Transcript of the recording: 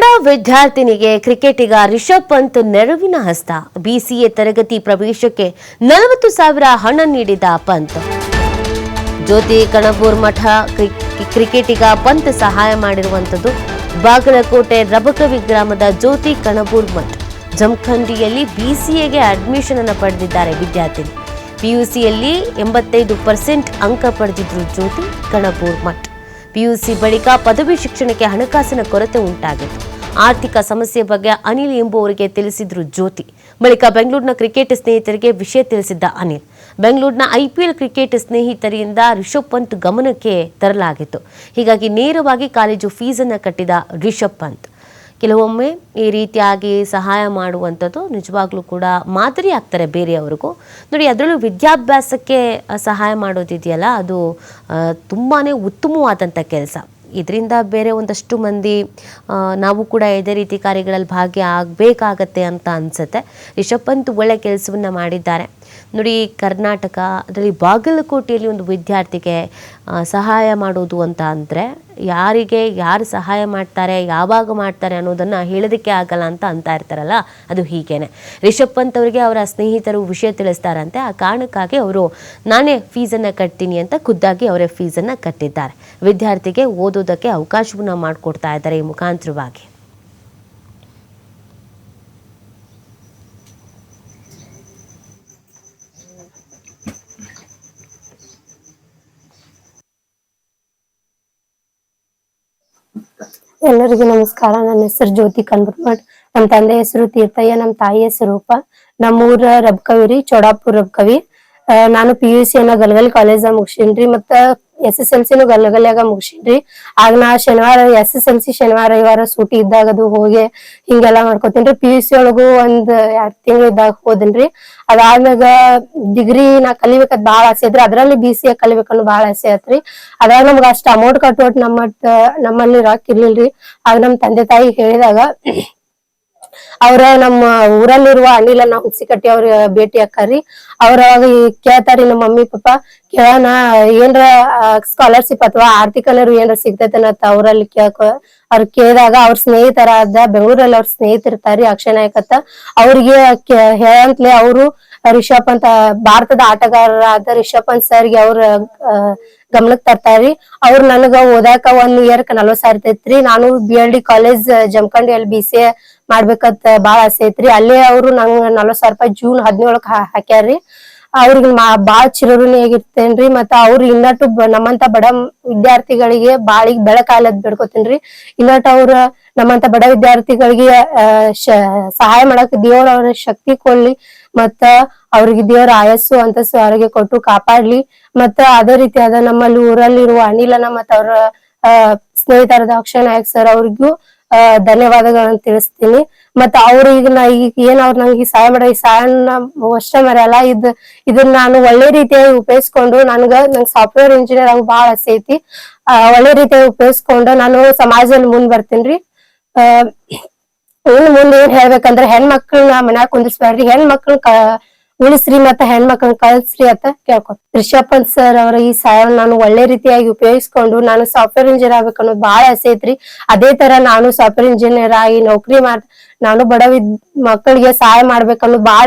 ಬಡ ವಿದ್ಯಾರ್ಥಿನಿಗೆ ಕ್ರಿಕೆಟಿಗ ರಿಷಬ್ ಪಂತ್ ನೆರವಿನ ಹಸ್ತ. ಬಿಸಿಎ ತರಗತಿ ಪ್ರವೇಶಕ್ಕೆ ನಲವತ್ತು ಸಾವಿರ ಹಣ ನೀಡಿದ ಪಂತ್. ಜ್ಯೋತಿ ಕಣಬೂರ್ ಮಠ ಕ್ರಿ- ಕ್ರಿಕೆಟಿಗ ಪಂತ್ ಸಹಾಯ ಮಾಡಿರುವಂಥದ್ದು ಬಾಗಲಕೋಟೆ ರಬಕವಿ ಗ್ರಾಮದ ಜ್ಯೋತಿ ಕಣಬೂರ್ ಮಠ್. ಜಮಖಂಡಿಯಲ್ಲಿ ಬಿಸಿಎಗೆ ಅಡ್ಮಿಷನ್ ಅನ್ನು ಪಡೆದಿದ್ದಾರೆ ವಿದ್ಯಾರ್ಥಿನಿ. ಪಿಯುಸಿಯಲ್ಲಿ ಎಂಬತ್ತೈದು ಪರ್ಸೆಂಟ್ ಅಂಕ ಪಡೆದಿದ್ರು ಜ್ಯೋತಿ ಕಣಬೂರ್ ಮಠ್. ಪಿಯುಸಿ ಬಳಿಕ ಪದವಿ ಶಿಕ್ಷಣಕ್ಕೆ ಹಣಕಾಸಿನ ಕೊರತೆ ಉಂಟಾಗಿತ್ತು. ಆರ್ಥಿಕ ಸಮಸ್ಯೆ ಬಗ್ಗೆ ಅನಿಲ್ ಎಂಬುವರಿಗೆ ತಿಳಿಸಿದ್ರು ಜ್ಯೋತಿ. ಬಳಿಕ ಬೆಂಗಳೂರಿನ ಕ್ರಿಕೆಟ್ ಸ್ನೇಹಿತರಿಗೆ ವಿಷಯ ತಿಳಿಸಿದ್ದ ಅನಿಲ್. ಬೆಂಗಳೂರಿನ ಐಪಿಎಲ್ ಕ್ರಿಕೆಟ್ ಸ್ನೇಹಿತರಿಂದ ರಿಷಬ್ ಪಂತ್ ಗಮನಕ್ಕೆ ತರಲಾಗಿತ್ತು. ಹೀಗಾಗಿ ನೇರವಾಗಿ ಕಾಲೇಜು ಫೀಸನ್ನು ಕಟ್ಟಿದ ರಿಷಬ್ ಪಂತ್. ಕೆಲವೊಮ್ಮೆ ಈ ರೀತಿಯಾಗಿ ಸಹಾಯ ಮಾಡುವಂಥದ್ದು ನಿಜವಾಗ್ಲೂ ಕೂಡ ಮಾದರಿ ಆಗ್ತಾರೆ ಬೇರೆಯವ್ರಿಗೂ. ನೋಡಿ, ಅದರಲ್ಲೂ ವಿದ್ಯಾಭ್ಯಾಸಕ್ಕೆ ಸಹಾಯ ಮಾಡೋದಿದೆಯಲ್ಲ, ಅದು ತುಂಬಾ ಉತ್ತಮವಾದಂಥ ಕೆಲಸ. ಇದರಿಂದ ಬೇರೆ ಒಂದಷ್ಟು ಮಂದಿ ನಾವು ಕೂಡ ಇದೇ ರೀತಿ ಕಾರ್ಯಗಳಲ್ಲಿ ಭಾಗಿ ಆಗಬೇಕಾಗತ್ತೆ ಅಂತ ಅನಿಸುತ್ತೆ. ರಿಷಬ್ ಪಂತ್ ಒಳ್ಳೆ ಕೆಲಸವನ್ನು ಮಾಡಿದ್ದಾರೆ. ನೋಡಿ, ಕರ್ನಾಟಕ, ಅದರಲ್ಲಿ ಬಾಗಲಕೋಟೆಯಲ್ಲಿ ಒಂದು ವಿದ್ಯಾರ್ಥಿಗೆ ಸಹಾಯ ಮಾಡೋದು ಅಂತ ಅಂದರೆ, ಯಾರಿಗೆ ಯಾರು ಸಹಾಯ ಮಾಡ್ತಾರೆ, ಯಾವಾಗ ಮಾಡ್ತಾರೆ ಅನ್ನೋದನ್ನು ಹೇಳೋದಕ್ಕೆ ಆಗಲ್ಲ ಅಂತ ಅಂತ ಇರ್ತಾರಲ್ಲ, ಅದು ಹೀಗೇನೆ. ರಿಷಬ್ ಪಂತ್ ಅವರಿಗೆ ಅವರ ಸ್ನೇಹಿತರು ವಿಷಯ ತಿಳಿಸ್ತಾರಂತೆ, ಆ ಕಾರಣಕ್ಕಾಗಿ ಅವರು, ನಾನೇ ಫೀಸನ್ನು ಕಟ್ತೀನಿ ಅಂತ ಖುದ್ದಾಗಿ ಅವರೇ ಫೀಸನ್ನು ಕಟ್ಟಿದ್ದಾರೆ. ವಿದ್ಯಾರ್ಥಿಗೆ ಓದೋದಕ್ಕೆ ಅವಕಾಶವನ್ನು ಮಾಡಿಕೊಡ್ತಾ ಇದ್ದಾರೆ ಈ ಮುಖಾಂತರವಾಗಿ. ಎಲ್ಲರಿಗೂ ನಮಸ್ಕಾರ. ನನ್ನ ಹೆಸರು ಜ್ಯೋತಿ ಕನ್ಬರ್ಮಠ್ ನಮ್ಮ ತಂದೆ ಹೆಸರು ತೀರ್ಥಯ್ಯ ನಮ್ಮ ತಾಯಿ ಹೆಸರು ನಮ್ಮೂರ ರಬ್ಕವಿ ರೀ, ಚೌಡಾಪುರ ರಬ್ಕವಿ ನಾನು ಪಿ ಯು ಸಿ ಅನ್ನ ಗಲಗಲ್ ಕಾಲೇಜ್ ಮುಗಿಸೇನ್ರಿ ಮತ್ತ ಎಸ್ ಎಸ್ ಎಲ್ ಸಿನು ಗಲಗಲ್ಯಾಗ ಮುಗಿಸಿನ್ರಿ. ಆಗ ನಾ ಶನಿವಾರ, ಎಸ್ ಎಸ್ ಎಲ್ ಸಿ ಶನಿವಾರ, ರವಿವಾರ ಸೂಟಿ ಇದ್ದಾಗ ಅದು ಹೋಗಿ ಹಿಂಗೆಲ್ಲಾ ಮಾಡ್ಕೊತೀನ್ರಿ. ಪಿ ಯು ಸಿ ಒಳಗು ಒಂದ್ ಎರಡ್ ತಿಂಗಳು ಇದ್ದಾಗ ಹೋದನ್ರಿ. ಅದಾದ್ಮ್ಯಾಗ ಡಿಗ್ರಿ ನಾ ಕಲಿಬೇಕಂತ ಬಾಳ ಆಸೆ ಐತ್ರಿ. ಅದ್ರಲ್ಲಿ ಬಿ ಸಿ ಎ ಕಲಿಬೇಕನ್ನೋ ಬಾಳ ಆಸೆ ಐತ್ರಿ. ಅದಾಗ ನಮ್ಗ ಅಷ್ಟ ಅಮೌಂಟ್ ಕಟ್ಟೋಟ್ ನಮ್ಮ ನಮ್ಮಲ್ಲಿ ರೊಕ್ಕ ಇರ್ಲಿಲ್ರಿ. ಆಗ ನಮ್ ತಂದೆ ತಾಯಿ ಹೇಳಿದಾಗ ಅವ್ರ ನಮ್ಮ ಊರಲ್ಲಿರುವ ಅನಿಲನ್ನ ಹುಣಸಿಕಟ್ಟಿ ಅವ್ರ ಭೇಟಿ ಹಾಕಾರಿ ಅವ್ರ ಕೇಳ್ತಾರಿ ನಮ್ಮ ಮಮ್ಮಿ, ಪಪ್ಪ, ಕೇಳೋಣ, ಏನ್ರ ಸ್ಕಾಲರ್ಶಿಪ್ ಅಥವಾ ಆರ್ಥಿಕಲ್ ಏನ್ರ ಅಂತ ಅವ್ರಲ್ಲಿ ಕೇಳ್ಕೊ, ಅವ್ರ ಕೇಳಿದಾಗ ಅವ್ರ ಸ್ನೇಹಿತರಾದ ಬೆಂಗಳೂರಲ್ಲಿ ಅವ್ರ ಸ್ನೇಹಿತರಿರ್ತಾರಿ ಅಕ್ಷಯ ನಾಯಕತ್ತ ಅವ್ರಿಗೆ ಹೇಳಂತ್ಲೆ ಅವರು ರಿಷಬ್ ಅಂತ ಭಾರತದ ಆಟಗಾರರಾದ ರಿಷಬ್ ಪಂತ್ ಸರ್ಗೆ ಅವ್ರ ಗಮನಕ್ ತರ್ತಾರಿ. ಅವ್ರ ನನಗ ಓದಾಕ ಒಂದ್ ಇಯರ್ ನಲ್ವತ್ ಸಾವಿರ ಇರ್ತೈತ್ರಿ. ನಾನು B L D college Jamkhandi ಅಲ್ಲಿ ಬಿ ಸಿ ಮಾಡ್ಬೇಕಂತ ಬಾಳ ಆಸೆ ಐತ್ರಿ. ಅಲ್ಲೇ ಅವ್ರು ನಂಗ್ ನಲ್ವತ್ ಸಾವಿರ ರೂಪಾಯಿ ಜೂನ್ ಹದಿನೇಳಕ್ ಹಾಕ್ಯಾರ್ರಿ. ಅವ್ರಿಗೆ ಬಾಳ ಚಿರಋಣಿ ಆಗಿರ್ತೇನ್ರಿ. ಮತ್ತ ಅವ್ರು ಇನ್ನಟ್ಟು ನಮ್ಮಂತ ಬಡ ವಿದ್ಯಾರ್ಥಿಗಳಿಗೆ ಬಾಳಿಗ್ ಬೆಳಕಾಲದ್ ಬಿಡ್ಕೋತೇನ್ರಿ. ಇನ್ನಟ್ ಅವ್ರ ನಮ್ಮಂತ ಬಡ ವಿದ್ಯಾರ್ಥಿಗಳಿಗೆ ಸಹಾಯ ಮಾಡಕ್ ದೇವ್ರ ಅವ್ರ ಶಕ್ತಿ ಕೊಡ್ಲಿ. ಮತ್ತ ಅವ್ರಿಗೆ ದೇವ್ರ ಆಯಸ್ಸು ಅಂತಸ್ಸು ಆರೋಗ್ಯ ಕೊಟ್ಟು ಕಾಪಾಡ್ಲಿ. ಮತ್ತ ಅದೇ ರೀತಿಯಾದ ನಮ್ಮಲ್ಲಿ ಊರಲ್ಲಿರುವ ಅನಿಲನ ಮತ್ತ ಅವ್ರ ಆ, ಸ್ನೇಹಿತರಾದ ಅಕ್ಷಯ್ ನಾಯಕ್ ಸರ್ ಅವ್ರಿಗೂ ಧನ್ಯವಾದಗಳನ್ನ ತಿಳಿಸ್ತೀನಿ. ಮತ್ತ ಅವ್ರು ಈಗ ನಾ ಈಗ ಏನ್ ಅವ್ರ ನಂಗೆ ಸಹಾಯ ಮಾಡ, ಈ ಸಹಾಯನ ಅಷ್ಟೇ ಮರೆಯಲ್ಲ. ಇದ್, ಇದನ್ನ ನಾನು ಒಳ್ಳೆ ರೀತಿಯಾಗಿ ಉಪಯೋಗಿಸ್ಕೊಂಡು ನನ್ಗ, ನಂಗ್ ಸಾಫ್ಟ್ವೇರ್ ಇಂಜಿನಿಯರ್ ಆಗಿ ಬಹಳ ಆಸೆ ಐತಿ. ಒಳ್ಳೆ ರೀತಿಯಾಗಿ ಉಪಯೋಗಿಸ್ಕೊಂಡು ನಾನು ಸಮಾಜದಲ್ಲಿ ಮುಂದ್ ಬರ್ತೀನಿ ಆ ಇನ್ ಮುಂದೆ ಏನ್ ಹೇಳ್ಬೇಕಂದ್ರೆ ಹೆಣ್ಮಕ್ಳನ್ನ ಮನ್ಯಾಗ ಕುಂದಿಸ್ಬಾರ್ರಿ ಹೆಣ್ಮಕ್ಳನ್ನ ಕ ಉಳಿಸ್ರಿ ಮತ್ತ ಹೆಣ್ಮಕ್ಳನ್ನ ಕಳ್ಸ್ರಿ ಅಂತ ಕೇಳ್ಕೊ ರಿಷಬ್ ಸರ್ ಅವರ ಈ ಸಹಾಯ ನಾನು ಒಳ್ಳೆ ರೀತಿಯಾಗಿ ಉಪಯೋಗಿಸ್ಕೊಂಡು ನಾನು ಸಾಫ್ಟ್ವೇರ್ ಇಂಜಿನಿಯರ್ ಆಗ್ಬೇಕು ಅನ್ನೋದು ಬಹಳ ಆಸೆ ಐತ್ರಿ. ಅದೇ ತರ ನಾನು ಸಾಫ್ಟ್ವೇರ್ ಇಂಜಿನಿಯರ್ ಆಗಿ ನೌಕರಿ ಮಾಡ್ ನಾನು ಬಡವಿದ್ ಮಕ್ಕಳಿಗೆ ಸಹಾಯ ಮಾಡ್ಬೇಕನ್ನೋದು ಬಹಳ